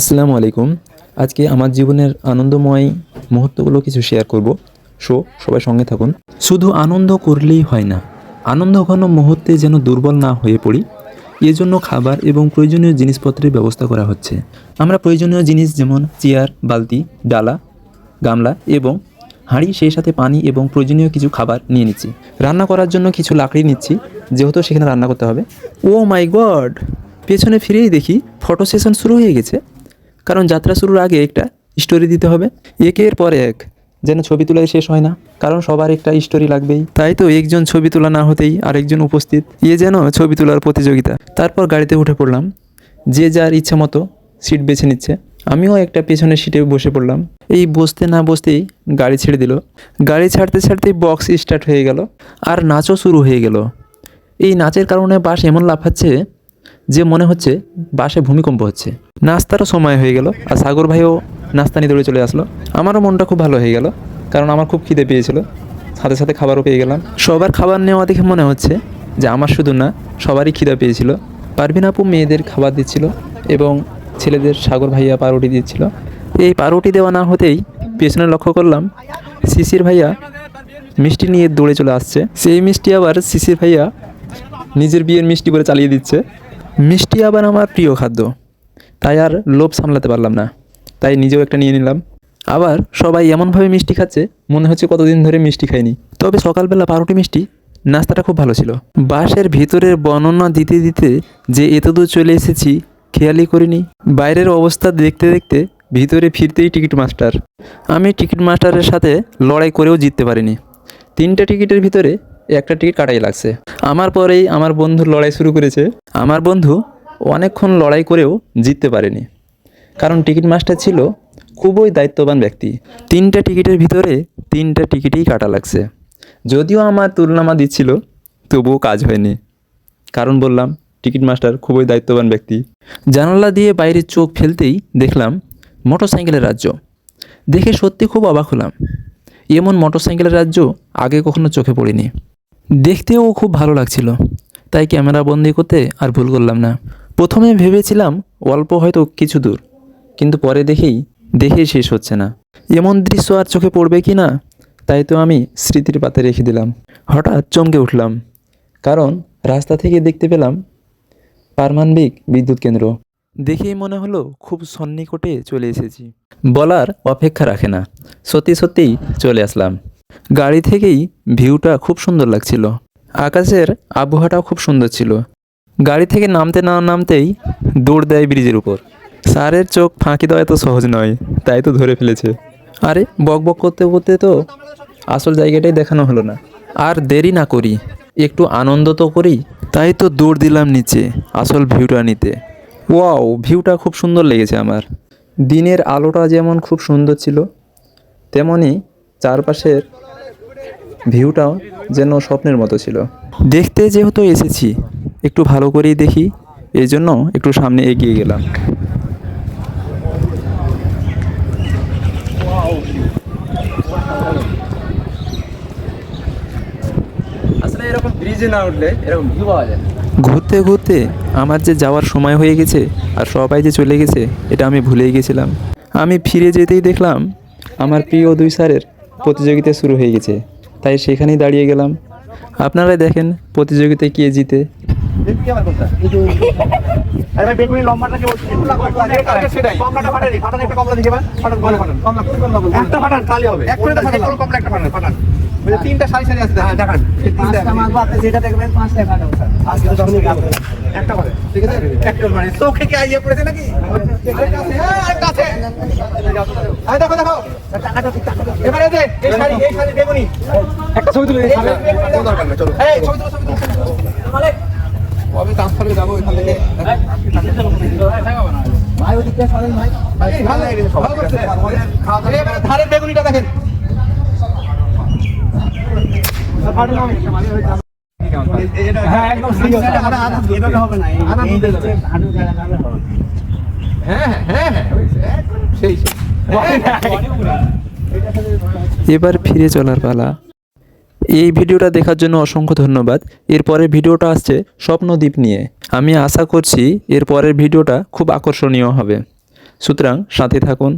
আসসালামু আলাইকুম। আজকে আমার জীবনের আনন্দময় মুহূর্তগুলো কিছু শেয়ার করব। সো সবাই সঙ্গে থাকুন। শুধু আনন্দ করলেই হয় না, আনন্দ ঘন মুহূর্তে যেন দুর্বল না হয়ে পড়ি। এজন্য খাবার এবং প্রয়োজনীয় জিনিসপত্রের ব্যবস্থা করা হচ্ছে। আমরা প্রয়োজনীয় জিনিস যেমন চেয়ার, বালতি, ডালা, গামলা এবং হাঁড়ি, সেই সাথে পানি এবং প্রয়োজনীয় কিছু খাবার নিয়ে নিচ্ছি। রান্না করার জন্য কিছু লাকড়ি নিচ্ছি, যেহেতু সেখানে রান্না করতে হবে। ও মাই গড পেছনে ফিরেই দেখি ফটো সেশন শুরু হয়ে গেছে। কারণ যাত্রা শুরুর আগে একটা স্টোরি দিতে হবে। একের পর এক, যেন ছবি তোলাই শেষ হয় না। কারণ সবার একটা স্টোরি লাগবেই। তাই তো একজন ছবি তোলা না হতেই আরেকজন উপস্থিত। ইয়ে যেন ছবি তোলার প্রতিযোগিতা। তারপর গাড়িতে উঠে পড়লাম। যে যার ইচ্ছে মতো সিট বেছে নিচ্ছে। আমিও একটা পেছনের সিটে বসে পড়লাম। এই বসতে না বসতেই গাড়ি ছেড়ে দিল। গাড়ি ছাড়তে ছাড়তেই বক্স স্টার্ট হয়ে গেল। আর নাচও শুরু হয়ে গেল। এই নাচের কারণে বাস এমন লাফাচ্ছে যে মনে হচ্ছে বাসে ভূমিকম্প হচ্ছে। নাস্তারও সময় হয়ে গেল আর সাগর ভাইও নাস্তা নিয়ে দৌড়ে চলে আসলো। আমারও মনটা খুব ভালো হয়ে গেল, কারণ আমার খুব খিদে পেয়েছিল। সাথে সাথে খাবারও পেয়ে গেলাম। সবার খাবার নেওয়া দেখে মনে হচ্ছে যে আমার শুধু না, সবারই খিদে পেয়েছিল। পারভিন আপু মেয়েদের খাবার দিচ্ছিল এবং ছেলেদের সাগর ভাইয়া পাউরুটি দিচ্ছিল। এই পাউরুটি দেওয়া না হতেই পেছনে লক্ষ্য করলাম শিশির ভাইয়া মিষ্টি নিয়ে দৌড়ে চলে আসছে। সেই মিষ্টি আবার শিশির ভাইয়া নিজের বিয়ের মিষ্টি বলে চালিয়ে দিচ্ছে। মিষ্টি আবার আমার প্রিয় খাদ্য। তাই আর লোভ সামলাতে পারলাম না। তাই নিজেও একটা নিয়ে নিলাম। আবার সবাই এমনভাবে মিষ্টি খাচ্ছে, মনে হচ্ছে কতদিন ধরে মিষ্টি খাইনি। তবে সকালবেলা পাউরুটি মিষ্টি নাস্তাটা খুব ভালো ছিল। বাসের ভিতরের বর্ণনা দিতে দিতে যে এতদূর চলে এসেছি, খেয়ালই করিনি। বাইরের অবস্থা দেখতে দেখতে ভিতরে ফিরতেই টিকিট মাস্টার। আমি টিকিট মাস্টারের সাথে লড়াই করেও জিততে পারিনি। তিনটে টিকিটের ভিতরে একটা টিকিট কাটাই লাগছে। আমার পরেই আমার বন্ধু লড়াই শুরু করেছে। আমার বন্ধু অনেকক্ষণ লড়াই করেও জিততে পারেনি। কারণ টিকিট মাস্টার ছিল খুবই দায়িত্ববান ব্যক্তি। তিনটা টিকিটের ভিতরে তিনটা টিকিটই কাটা লাগছে। যদিও আমার তুলনামা দিচ্ছিল, তবুও কাজ হয়নি। কারণ বললাম, টিকিট মাস্টার খুবই দায়িত্ববান ব্যক্তি। জানালা দিয়ে বাইরে চোখ ফেলতেই দেখলাম, মোটরসাইকেলের রাজ্য। দেখে সত্যি খুব অবাক হলাম। এমন মোটরসাইকেলের রাজ্য আগে কখনো চোখে পড়িনি। দেখতেও খুব ভালো লাগছিল। তাই ক্যামেরা বন্দি করতে আর ভুল করলাম না। প্রথমে ভেবেছিলাম অল্প হয়তো কিছু দূর, কিন্তু পরে দেখেই দেখেই শেষ হচ্ছে না। এমন দৃশ্য আর চোখে পড়বে কি না, তাই তো আমি স্মৃতির পাতে রেখে দিলাম। হঠাৎ চমকে উঠলাম, কারণ রাস্তা থেকে দেখতে পেলাম পারমাণবিক বিদ্যুৎ কেন্দ্র। দেখেই মনে হলো খুব সন্নিকটে চলে এসেছি। বলার অপেক্ষা রাখে না, সত্যি সত্যিই চলে আসলাম। গাড়ি থেকেই ভিউটা খুব সুন্দর লাগছিল। আকাশের আবহাওয়াটাও খুব সুন্দর ছিল। গাড়ি থেকে নামতে না নামতেই দৌড় দেয় ব্রিজের উপর। স্যারের চোখ ফাঁকি দেওয়া এত সহজ নয়, তাই তো ধরে ফেলেছে। আরে, বক বক করতে করতে তো আসল জায়গাটাই দেখানো হলো না। আর দেরি না করি, একটু আনন্দ তো করি। তাই তো দৌড় দিলাম নিচে, আসল ভিউটা নিতে। ওয়াও, ভিউটা খুব সুন্দর লেগেছে আমার। দিনের আলোটা যেমন খুব সুন্দর ছিল তেমনই চারপাশের ভিউটাও যেন স্বপ্নের মতো ছিল। দেখতে যেহেতু এসেছি একটু ভালো করেই দেখি এই জন্য একটু সামনে এগিয়ে গেলাম। আসলে এরকম ব্রিজে না উঠলে এরকম ভিউ পাওয়া যায় ঘুরতে ঘুরতে আমার যে যাওয়ার সময় হয়ে গেছে আর সবাই যে চলে গেছে এটা আমি ভুলেই গেছিলাম। আমি ফিরে যেতেই দেখলাম আমার প্রিয় দুই স্যারের প্রতিযোগিতা শুরু হয়ে গেছে। তাই সেখানেই দাঁড়িয়ে গেলাম আপনারাই দেখেন প্রতিযোগিতায় কে জিতে তিনটা সারি সারি? হ্যাঁ, দেখো, দেখো। এবারে এই যে, এই শাড়ি, এই শাড়ি বেগুনি। একটা ছবি তুলে দিই। কোনো দরকার নেই, চলো। এই, ছবি তুলো, ছবি তুলো। কবে ট্রান্সফারে যাব এখান থেকে এই, ভালো লাগে কিন্তু সব। এবারে ধারের বেগুনিটা দেখেন হ্যাঁ, একদম হবে না। হ্যাঁ, হ্যাঁ, হ্যাঁ, হ্যাঁ, সেই, সেই। এবার ফিরে চলার পালা। এই ভিডিওটা দেখার জন্য অসংখ্য ধন্যবাদ। এরপরের ভিডিওটা আসছে স্বপ্নদ্বীপ নিয়ে। আমি আশা করছি এরপরের ভিডিওটা খুব আকর্ষণীয় হবে। সুতরাং সাথে থাকুন।